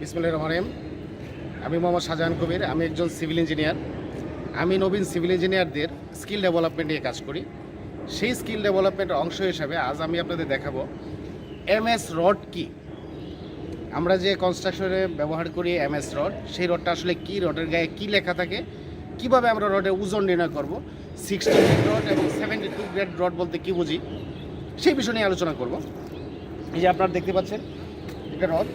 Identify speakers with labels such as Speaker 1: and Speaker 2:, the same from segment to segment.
Speaker 1: বিসমুল্লাহ রহমান আমি মোহাম্মদ শাহজাহান কবির, আমি একজন সিভিল ইঞ্জিনিয়ার। আমি নবীন সিভিল ইঞ্জিনিয়ারদের স্কিল ডেভেলপমেন্ট নিয়ে কাজ করি। সেই স্কিল ডেভেলপমেন্টের অংশ হিসাবে আজ আমি আপনাদের দেখাবো, এমএস রড কি? আমরা যে কনস্ট্রাকশনে ব্যবহার করি এমএস রড, সেই রডটা আসলে কি? রডের গায়ে কি লেখা থাকে? কীভাবে আমরা রডের ওজন নির্ণয় করব? সিক্সটি গ্রেড রড এবং সেভেন্টি টু গ্রেড রড বলতে কি বুঝি? সেই বিষয় নিয়ে আলোচনা করব। এই যে আপনারা দেখতে পাচ্ছেন, এটা রড।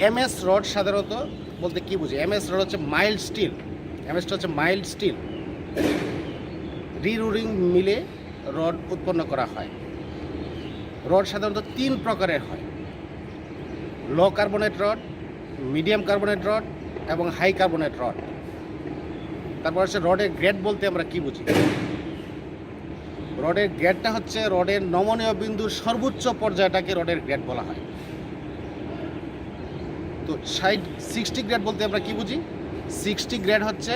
Speaker 1: এমএস রড সাধারণত বলতে কি বুঝি? এমএস রড হচ্ছে মাইল্ড স্টিল। এমএসটা হচ্ছে মাইল্ড স্টিল। রিরুরিং মিলে রড উৎপন্ন করা হয়। রড সাধারণত তিন প্রকারের হয়। Low carbonate rod, medium carbonate rod এবং হাই কার্বনেট রড। তারপর হচ্ছে রডের গ্রেড বলতে আমরা কি বুঝি? রডের গ্রেডটা হচ্ছে রডের নমনীয় বিন্দুর সর্বোচ্চ পর্যায়টাকে রডের গ্রেড বলা হয়। তো ষাট সিক্সটি গ্রেড বলতে আমরা কি বুঝি? সিক্সটি গ্রেড হচ্ছে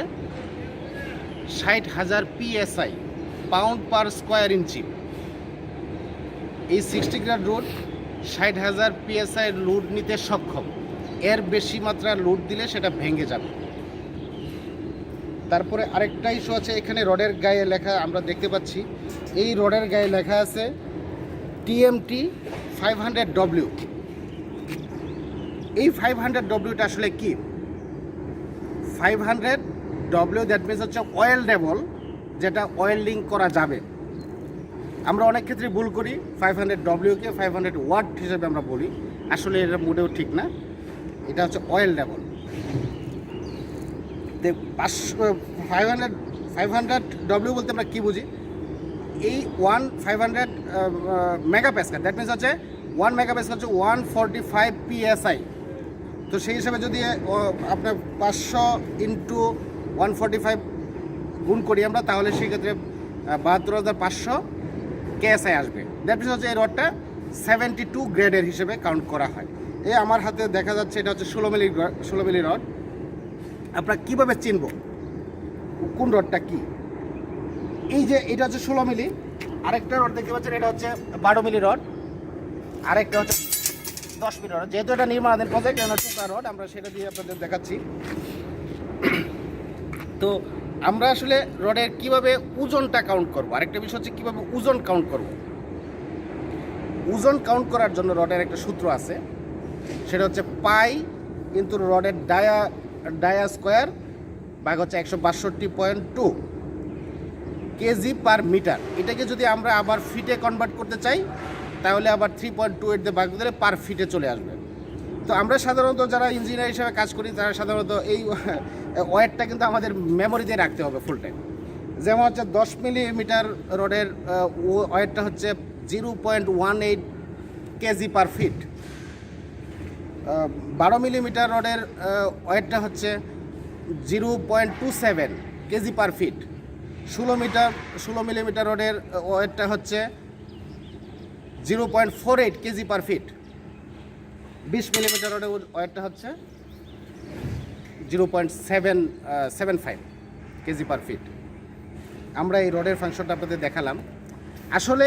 Speaker 1: ষাট হাজার PSI pound per square inch এই সিক্সটি গ্রেড রুট ষাট হাজার পিএসআই লোড নিতে সক্ষম। এর বেশি মাত্রা লোড দিলে সেটা ভেঙে যাবে। তারপরে আরেকটা ইস্যু আছে, এখানে রডের গায়ে লেখা আমরা দেখতে পাচ্ছি। এই রডের গায়ে লেখা আছে টিএমটি ফাইভ হান্ড্রেড ডব্লিউ এই ফাইভ হান্ড্রেড ডব্লিউটা আসলে কি? Five hundred W that means হচ্ছে অয়েল ডেবল যেটা ওয়েল্ডিং করা যাবে। আমরা অনেক ক্ষেত্রে ভুল করি ফাইভ হান্ড্রেড ডব্লিউকে ফাইভ হান্ড্রেড ওয়াট হিসেবে আমরা বলি। আসলে এটা মোটেও ঠিক না। এটা হচ্ছে অয়েল ডেবল পাঁচশো five hundred five hundred W বলতে আমরা কী বুঝি? এই one five hundred mega pascal that means হচ্ছে ওয়ান মেগা প্যাসকাল হচ্ছে ওয়ান ফর্টি ফাইভ পিএসআই তো সেই হিসাবে যদি আপনার পাঁচশো ইন্টু ওয়ান ফর্টি ফাইভ গুণ করি আমরা, তাহলে সেক্ষেত্রে বাহাত্তর হাজার পাঁচশো কেএসআই আসবে। দ্যাট মিনস হচ্ছে এই রডটা সেভেন্টি টু গ্রেডের হিসেবে কাউন্ট করা হয়। এই আমার হাতে দেখা যাচ্ছে এটা হচ্ছে ষোলো মিলি ষোলো মিলি রড। আমরা কীভাবে চিনব? কোন রডটা কি? এই যে এটা হচ্ছে ষোলো মিলি, আরেকটা রড দেখতে পাচ্ছেন, এটা হচ্ছে বারো মিলি রড। আরেকটা হচ্ছে দশ রড যেহেতু এটা নির্মাণাধীন প্রজেক্ট এটা টুকা রড আমরা সেটা দিয়ে আপনাদের দেখাচ্ছি। তো আমরা আসলে রডের কীভাবে ওজনটা কাউন্ট করব? আরেকটা বিষয় হচ্ছে কীভাবে ওজন কাউন্ট করব? ওজন কাউন্ট করার জন্য রডের একটা সূত্র আছে। সেটা হচ্ছে পাই কিন্তু রডের ডায়া ডায়া স্কোয়ার ভাগ হচ্ছে একশো বাষট্টি point two KG per metre. এটাকে যদি আমরা আবার ফিটে কনভার্ট করতে চাই তাহলে আবার থ্রি পয়েন্ট টু এইট ভাগ দিলে পার ফিটে চলে আসবে। তো আমরা সাধারণত যারা ইঞ্জিনিয়ার হিসেবে কাজ করি, তারা সাধারণত এই ওয়েটটা কিন্তু আমাদের মেমোরিতে রাখতে হবে ফুল টাইম যেমন হচ্ছে দশ মিলিমিটার রডের ওয়েটটা হচ্ছে zero point one eight KG per feet বারো মিলিমিটার রডের ওয়েটটা হচ্ছে zero point two seven KG per feet ষোলো মিটার ষোলো মিলিমিটার রডের ওয়েটটা হচ্ছে zero point four eight KG per feet. বিশ মিলিমিটার ওয়েটটা হচ্ছে zero point seven seven five KG per feet. আমরা এই রডের ফাংশনটা আপনাদের দেখালাম। আসলে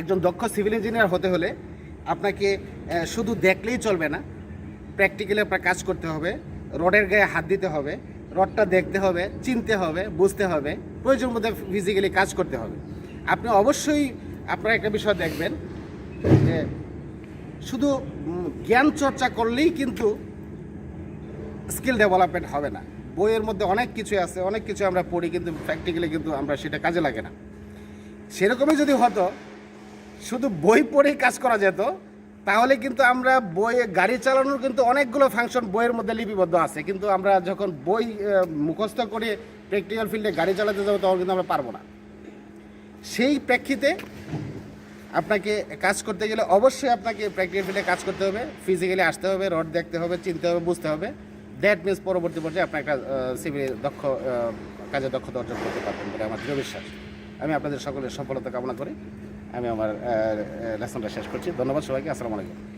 Speaker 1: একজন দক্ষ সিভিল ইঞ্জিনিয়ার হতে হলে আপনাকে শুধু দেখলেই চলবে না, প্র্যাকটিক্যালি আপনার কাজ করতে হবে, রডের গায়ে হাত দিতে হবে, রডটা দেখতে হবে, চিনতে হবে, বুঝতে হবে, প্রয়োজন মধ্যে ফিজিক্যালি কাজ করতে হবে। আপনি অবশ্যই আপনার একটা বিষয় দেখবেন যে শুধু জ্ঞান চর্চা করলেই কিন্তু স্কিল ডেভেলপমেন্ট হবে না। বইয়ের মধ্যে অনেক কিছু আছে, অনেক কিছু আমরা পড়ি, কিন্তু প্র্যাকটিক্যালি কিন্তু আমরা সেটা কাজে লাগে না। সেরকমই যদি হতো, শুধু বই পড়েই কাজ করা যেত, তাহলে কিন্তু আমরা বই, গাড়ি চালানোর কিন্তু অনেকগুলো ফাংশন বইয়ের মধ্যে লিপিবদ্ধ আছে। কিন্তু আমরা যখন বই মুখস্থ করে প্র্যাকটিক্যাল ফিল্ডে গাড়ি চালাতে যাব, তখন কিন্তু আমরা পারব না। সেই প্রেক্ষিতে আপনাকে কাজ করতে গেলে অবশ্যই আপনাকে প্র্যাকটিক্যাল ফিল্ডে কাজ করতে হবে ফিজিক্যালি আসতে হবে, রড দেখতে হবে, চিনতে হবে, বুঝতে হবে। দ্যাট মিনস পরবর্তী পর্যায়ে আপনার একটা সিভিল দক্ষ কাজে দক্ষতা অর্জন করতে পারবেন বলে আমার দৃঢ় বিশ্বাস। আমি আপনাদের সকলের সফলতা কামনা করি। আমি আমার লেসনটা শেষ করছি। ধন্যবাদ সবাইকে। আসসালামু আলাইকুম।